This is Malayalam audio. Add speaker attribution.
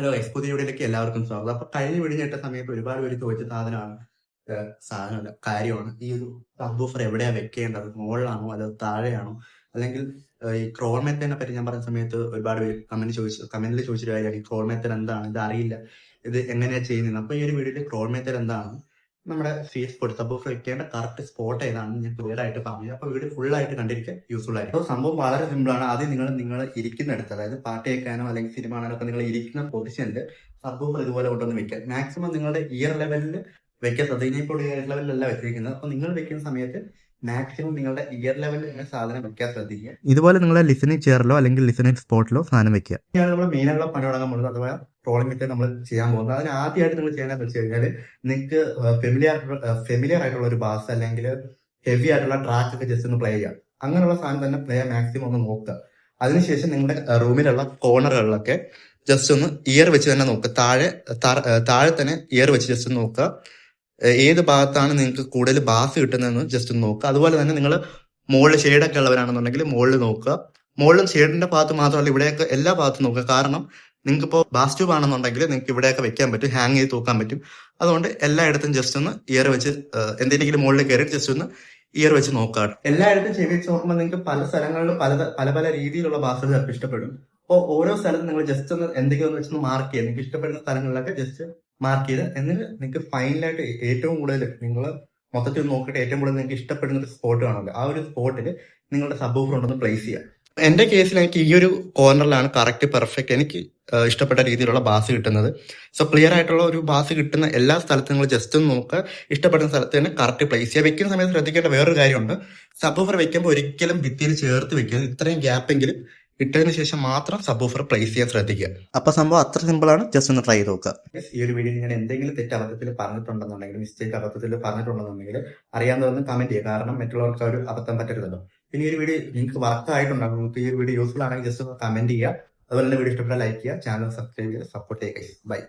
Speaker 1: ഹലോ എസ് വീഡിയോയിലേക്ക് എല്ലാവർക്കും സ്വാഗതം. അപ്പൊ കഴിഞ്ഞ വീഡിയോ കേട്ട സമയത്ത് ഒരുപാട് പേര് ചോദിച്ച സാധനമാണ് സാധനമല്ല കാര്യമാണ്. ഈ ഒരു സബ്ബൂഫർ എവിടെയാ വെക്കേണ്ടത്? മുകളിലാണോ അതോ താഴെയാണോ? അല്ലെങ്കിൽ ഈ ക്രോൾ മെത്തേനെ പറ്റി ഞാൻ പറഞ്ഞ സമയത്ത് ഒരുപാട് പേര് കമന്റ് ചോദിച്ചു കമന്റിൽ ചോദിച്ചൊരു കാര്യമാണ് ഈ ക്രോൾ എന്താണ് ഇത് അറിയില്ല ഇത് എങ്ങനെയാ ചെയ്യുന്നത് അപ്പൊ ഈ ഒരു വീഡിയോയിൽ ക്രോൾ എന്താണ് നമ്മുടെ ഫേസ് സ്പോട്ട് സബ്ബൂഫർ വെക്കേണ്ട കറക്റ്റ് സ്പോട്ട് ഏതാണെന്ന് ഞാൻ ക്ലിയർ ആയിട്ട് പറഞ്ഞു. അപ്പൊ വീഡിയോ ഫുൾ ആയിട്ട് കണ്ടിരിക്കാൻ യൂസ്ഫുൾ ആയിരിക്കും. അപ്പോൾ സംഭവം വളരെ സിമ്പിൾ ആണ്. ആദ്യം നിങ്ങൾ നിങ്ങൾ ഇരിക്കുന്നിടത്ത് അതായത് പാട്ട് കേൾക്കാനോ അല്ലെങ്കിൽ സിനിമ കാണാനോ ഒക്കെ നിങ്ങൾ ഇരിക്കുന്ന പൊസിഷനിൽ സബ്ബൂഫർ ഇതുപോലെ കൊണ്ടുവന്ന് വെക്കുക. മാക്സിമം നിങ്ങളുടെ ഇയർ ലെവലിൽ വെക്കാൻ ശ്രദ്ധിക്കുക ഇപ്പോൾ ഇയർ ലെവലിലല്ല വെച്ചിരിക്കുന്നത്. അപ്പൊ നിങ്ങൾ വെക്കുന്ന സമയത്ത് മാക്സിമം നിങ്ങളുടെ ഇയർ ലെവലിൽ സാധനം വെക്കാൻ ശ്രദ്ധിക്കുക. ഇതുപോലെ നിങ്ങളുടെ ലിസണിങ് ചെയറിലോ അല്ലെങ്കിൽ ലിസണിങ് സ്പോട്ടിലോ സാധനം വെക്കുക. ഞാൻ നമ്മുടെ മെയിനായിട്ടുള്ള പണി തുടങ്ങാൻ പോകുന്നത് അഥവാ ട്രോളിംഗ് ഒക്കെ നമ്മൾ ചെയ്യാൻ പോകുന്നത്. അതിന് ആദ്യമായിട്ട് നിങ്ങൾ ചെയ്യാനെന്ന് വെച്ച് കഴിഞ്ഞാൽ നിങ്ങൾക്ക് ഫെമിലിയർ ഫെമിലിയർ ആയിട്ടുള്ള ഒരു ബാസ് അല്ലെങ്കിൽ ഹെവി ആയിട്ടുള്ള ട്രാക്ക് ഒക്കെ ജസ്റ്റ് ഒന്ന് പ്ലേ ചെയ്യാം അങ്ങനെയുള്ള സാധനം തന്നെ പ്ലേ മാക്സിമം ഒന്ന് നോക്കുക. അതിനുശേഷം നിങ്ങളുടെ റൂമിലുള്ള കോർണറുകളിലൊക്കെ ജസ്റ്റ് ഒന്ന് ഇയർ വെച്ച് തന്നെ നോക്കുക. താഴെ താഴെ തന്നെ ഇയർ വെച്ച് ജസ്റ്റ് നോക്കുക. ഏത് ഭാഗത്താണ് നിങ്ങൾക്ക് കൂടുതൽ ബാസ് കിട്ടുന്നതെന്ന് ജസ്റ്റ് ഒന്ന് നോക്കുക. അതുപോലെ തന്നെ നിങ്ങൾ മുകളിൽ ഷെയ്ഡൊക്കെ ഉള്ളവരാണെന്നുണ്ടെങ്കിൽ മുകളിൽ നോക്കുക. മുകളിലും ഷെയ്ഡിന്റെ ഭാഗത്ത് മാത്രമല്ല ഇവിടെയൊക്കെ എല്ലാ ഭാഗത്തും നോക്കുക. കാരണം നിങ്ങൾക്ക് ഇപ്പോൾ ബാസ് ട്യൂബ് ആണെന്നുണ്ടെങ്കിൽ നിങ്ങൾക്ക് ഇവിടെയൊക്കെ വെക്കാൻ പറ്റും ഹാങ് ചെയ്ത് തൂക്കാൻ പറ്റും. അതുകൊണ്ട് എല്ലായിടത്തും ജസ്റ്റ് ഒന്ന് ഇയർ വെച്ച് എന്തെങ്കിലും മുകളിൽ കയറി ജസ്റ്റ് ഒന്ന് ഇയർ വെച്ച് നോക്കാം എല്ലായിടത്തും ചെവി വെച്ച് നോക്കുമ്പോൾ നിങ്ങൾക്ക് പല സ്ഥലങ്ങളിലും പല പല പല രീതിയിലുള്ള ബാസുകൾ ചിലപ്പോൾ ഇഷ്ടപ്പെടും. അപ്പോൾ ഓരോ സ്ഥലത്തും നിങ്ങൾ ജസ്റ്റ് ഒന്ന് എന്തെങ്കിലും വെച്ചൊന്ന് മാർക്ക് ചെയ്യുക നിങ്ങൾക്ക് ഇഷ്ടപ്പെടുന്ന സ്ഥലങ്ങളിലൊക്കെ ജസ്റ്റ് മാർക്ക് ചെയ്ത് എന്നിട്ട് നിങ്ങൾക്ക് ഫൈനലായിട്ട് ഏറ്റവും കൂടുതൽ നിങ്ങൾ മൊത്തത്തിൽ നോക്കിയിട്ട് ഏറ്റവും കൂടുതൽ നിങ്ങൾക്ക് ഇഷ്ടപ്പെടുന്ന ഒരു സ്പോട്ട് കാണുമല്ലോ. ആ ഒരു സ്പോട്ടിൽ നിങ്ങളുടെ സബ് ഒന്ന് പ്ലേസ് ചെയ്യുക എന്റെ കേസിൽ എനിക്ക് ഈ ഒരു കോർണറിലാണ് കറക്റ്റ് പെർഫെക്റ്റ് എനിക്ക് ഇഷ്ടപ്പെട്ട രീതിയിലുള്ള ബാസ് കിട്ടുന്നത്. സോ ക്ലിയർ ആയിട്ടുള്ള ഒരു ബാസ് കിട്ടുന്ന എല്ലാ സ്ഥലത്തും നിങ്ങൾ ജസ്റ്റ് ഒന്ന് നോക്കുക ഇഷ്ടപ്പെടുന്ന സ്ഥലത്ത് തന്നെ കറക്റ്റ് പ്ലേസ് ചെയ്യുക വെക്കുന്ന സമയത്ത് ശ്രദ്ധിക്കേണ്ട വേറൊരു കാര്യമുണ്ട്. സബ്ബൂഫർ വെക്കുമ്പോൾ ഒരിക്കലും ഭിത്തിയിൽ ചേർത്ത് വെക്കുക. ഇത്രയും ഗ്യാപ്പെങ്കിലും ഇട്ടതിന് ശേഷം മാത്രം സബ്ബൂഫർ പ്ലേസ് ചെയ്യാൻ ശ്രദ്ധിക്കുക. അപ്പൊ സംഭവം അത്ര സിമ്പിൾ ആണ്. ജസ്റ്റ് ഒന്ന് ട്രൈ നോക്കുക. ഈ ഒരു വീഡിയോ ഞാൻ എന്തെങ്കിലും തെറ്റ് അബദ്ധത്തിൽ പറഞ്ഞിട്ടുണ്ടെന്നുണ്ടെങ്കിൽ മിസ്റ്റേക്ക് അബദ്ധത്തിൽ പറഞ്ഞിട്ടുണ്ടെന്നുണ്ടെങ്കിൽ അറിയാവുന്നതൊന്ന് കമന്റ് ചെയ്യുക. കാരണം മറ്റുള്ളവർക്ക് ഒരു അബദ്ധം പറ്റരുതല്ലോ. പിന്നെ ഈ ഒരു വീഡിയോ നിങ്ങൾക്ക് വർക്ക് ആയിട്ടുണ്ടാകും. നിങ്ങൾക്ക് ഈ ഒരു വീഡിയോ യൂസ്ഫുൾ ആണെങ്കിൽ ജസ്റ്റ് ഒന്ന് കമന്റ് ചെയ്യുക. അതുപോലെ തന്നെ വീഡിയോ ഇഷ്ടപ്പെട്ടാൽ ലൈക്ക് ചെയ്യുക ചാനൽ സബ്സ്ക്രൈബ് ചെയ്യുക സപ്പോർട്ട് ചെയ്യുക ബൈ